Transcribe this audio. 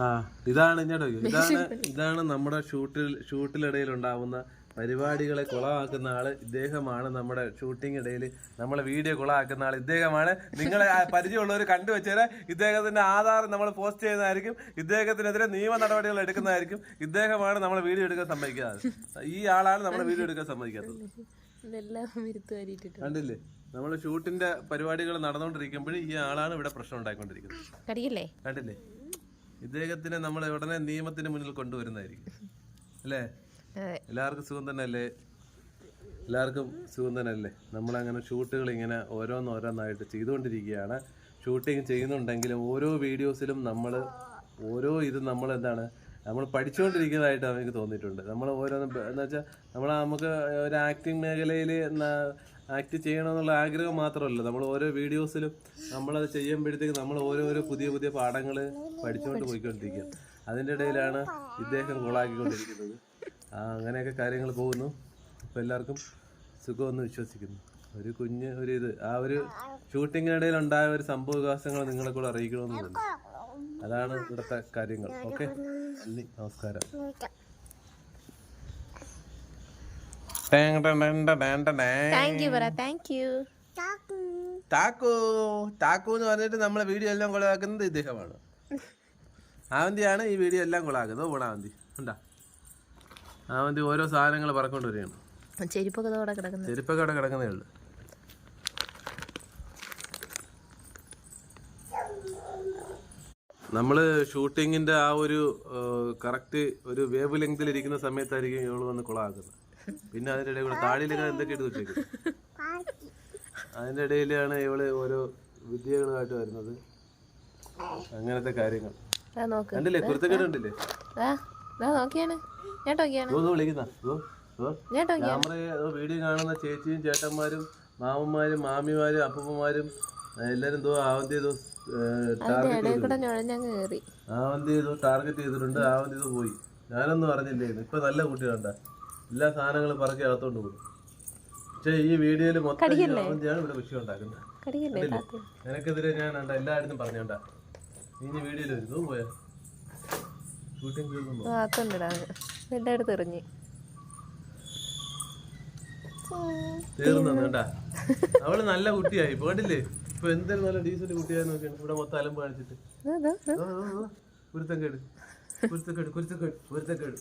ആ ഇതാണ് ഇങ്ങോട്ട്. ഇതാണ് ഇതാണ് നമ്മുടെ ഷൂട്ടിൽ ഷൂട്ടിലിടയിൽ ഉണ്ടാവുന്ന പരിപാടികളെ കുളമാക്കുന്ന ആൾ ഇദ്ദേഹമാണ് നമ്മുടെ ഷൂട്ടിംഗ് ഇടയിൽ നമ്മളെ വീഡിയോ കുളമാക്കുന്ന ആൾ ഇദ്ദേഹമാണ് നിങ്ങളെ പരിചയമുള്ളവർ കണ്ടുവച്ചേരെ ഇദ്ദേഹത്തിന്റെ ആധാർ നമ്മൾ പോസ്റ്റ് ചെയ്യുന്നതായിരിക്കും ഇദ്ദേഹത്തിനെതിരെ നിയമ നടപടികൾ എടുക്കുന്നതായിരിക്കും ഇദ്ദേഹമാണ് നമ്മളെ വീഡിയോ എടുക്കാൻ സമ്മതിക്കാത്തത്. ഈ ആളാണ് നമ്മളെ വീഡിയോ എടുക്കാൻ സമ്മതിക്കാത്തത്. ഇതെല്ലാം വിരുത്ത് വരിയിട്ടിട്ട് കണ്ടില്ലേ? നമ്മൾ ഷൂട്ടിന്റെ പരിപാടികൾ നടന്നുകൊണ്ടിരിക്കുമ്പോൾ ഈ ആളാണ് ഇവിടെ പ്രശ്നം ഉണ്ടായിക്കൊണ്ടിരിക്കുന്നത്. കടിയല്ലേ കണ്ടില്ലേ? ഇദ്ദേഹത്തിനെ നമ്മൾ ഉടനെ നിയമത്തിന് മുന്നിൽ കൊണ്ടുവരുന്നതായിരിക്കും. അല്ലേ? എല്ലാവർക്കും സുഖം തന്നെ അല്ലേ എല്ലാവർക്കും സുഖം തന്നെ അല്ലേ നമ്മളങ്ങനെ ഷൂട്ടുകൾ ഇങ്ങനെ ഓരോന്നോരോന്നായിട്ട് ചെയ്തുകൊണ്ടിരിക്കുകയാണ്. ഷൂട്ടിങ് ചെയ്യുന്നുണ്ടെങ്കിലും ഓരോ വീഡിയോസിലും നമ്മൾ ഓരോ ഇത് നമ്മൾ എന്താണ് നമ്മൾ പഠിച്ചുകൊണ്ടിരിക്കുന്നതായിട്ട് എനിക്ക് തോന്നിയിട്ടുണ്ട്. നമ്മൾ ഓരോന്ന് എന്ന് വെച്ചാൽ നമ്മൾ നമുക്ക് ഒരു ആക്ടിങ് മേഖലയിൽ ആക്ട് ചെയ്യണമെന്നുള്ള ആഗ്രഹം മാത്രമല്ല. നമ്മൾ ഓരോ വീഡിയോസിലും നമ്മളത് ചെയ്യുമ്പോഴത്തേക്ക് നമ്മൾ ഓരോരോ പുതിയ പുതിയ പാഠങ്ങൾ പഠിച്ചുകൊണ്ട് പോയിക്കൊണ്ടിരിക്കുക. അതിന്റെ ഇടയിലാണ് ഇദ്ദേഹം കോളാക്കിക്കൊണ്ടിരിക്കുന്നത് അങ്ങനെയൊക്കെ കാര്യങ്ങൾ പോകുന്നു. അപ്പോൾ എല്ലാവർക്കും സുഖമെന്ന് വിശ്വസിക്കുന്നു. ഒരു കുഞ്ഞ് ഒരു ഇത് ആ ഒരു ഷൂട്ടിങ്ങിനിടയിൽ ഉണ്ടായ ഒരു സംഭവ വികാസങ്ങൾ നിങ്ങളെ കൂടെ അറിയിക്കണമെന്ന് തോന്നുന്നു. അതാണ് ഇവിടുത്തെ കാര്യങ്ങൾ. ഓക്കെ നന്ദി നമസ്കാരം. താങ്ക് യു പറ താങ്ക് യു ടാക്കു ടാക്കു എന്ന് പറഞ്ഞിട്ട് നമ്മളെ വീഡിയോ എല്ലാം കൊളാക്കുന്നത് ഇദ്ദേഹമാണ്. ആവന്തിയാണ് ഈ വീഡിയോ എല്ലാം കൊളാക്കുന്നത് ഓണാവന്തി ഉണ്ടാ ആവന്തി. ഓരോ സാധനങ്ങൾ പറക്കൊണ്ട് വരികയാണ്. ചെരുപ്പൊക്കെ കിടക്കുന്നത്. ചെരുപ്പൊക്കെ അവിടെ കിടക്കുന്നേ ഉള്ളു. നമ്മൾ ഷൂട്ടിങ്ങിന്റെ ആ ഒരു കറക്റ്റ് ഒരു വേവ് ലെങ്തിൽ ഇരിക്കുന്ന സമയത്തായിരിക്കും ഇവൾ വന്ന് കുളമാക്കുന്നത്. പിന്നെ അതിന്റെ ഇടയിൽ കൂടെ താടിയിലൊക്കെ എന്തൊക്കെ എടുത്ത് വെച്ചേക്കും അതിന്റെ ഇടയിലാണ് ഇവൾ ഓരോ വിദ്യകളുമായിട്ട് വരുന്നത്. അങ്ങനത്തെ കാര്യങ്ങൾ. കണ്ടില്ലേ? കുരുത്തക്കേട് കണ്ടില്ലേ? ഞാൻ വിളിക്കുന്ന ക്യാമറ വീഡിയോ കാണുന്ന ചേച്ചിയും ചേട്ടന്മാരും മാമന്മാരും മാമിമാരും അപ്പൂപ്പന്മാരും എല്ലാരും എന്തോ ആവന്തി ഞൊഴഞ്ഞങ്ങ് ആവന്തി ഏതോ ടാർഗറ്റ് ചെയ്തിട്ടുണ്ട്. ആവന്തി ഇത് പോയി. ഞാനൊന്നും അറിഞ്ഞില്ലായിരുന്നു ഇപ്പൊ നല്ല കുട്ടികളുണ്ട എല്ലാ സാധനങ്ങളും പറക്കി അകത്തോണ്ട് പോകും. പക്ഷേ ഈ വീഡിയോയിൽ മൊത്തം ആവന്തിയാണ് ഇവിടെ വിഷയം ഉണ്ടാക്കുന്നത്. നിനക്കെതിരെ ഞാൻ കണ്ട എല്ലായിടത്തും പറഞ്ഞോണ്ട. ഇനി വീഡിയോയിൽ വരുന്നു പോയാ. ഷൂട്ടിംഗ് എല്ലായിടത്തും എറിഞ്ഞ്. തീർന്നു കേട്ടാ. അവൾ നല്ല കുട്ടിയായി. പോട്ടില്ലേ ഇപ്പൊ എന്തൊരു നല്ല ഡീസന്റ് കുട്ടിയായി നോക്കിയാണ് ഇവിടെ മൊത്തം അലമ്പ് കാണിച്ചിട്ട്. കുരുത്തക്കേട്. കുരുത്തക്കേട് കുരുത്തക്കേട് കുരുത്തക്കേട്.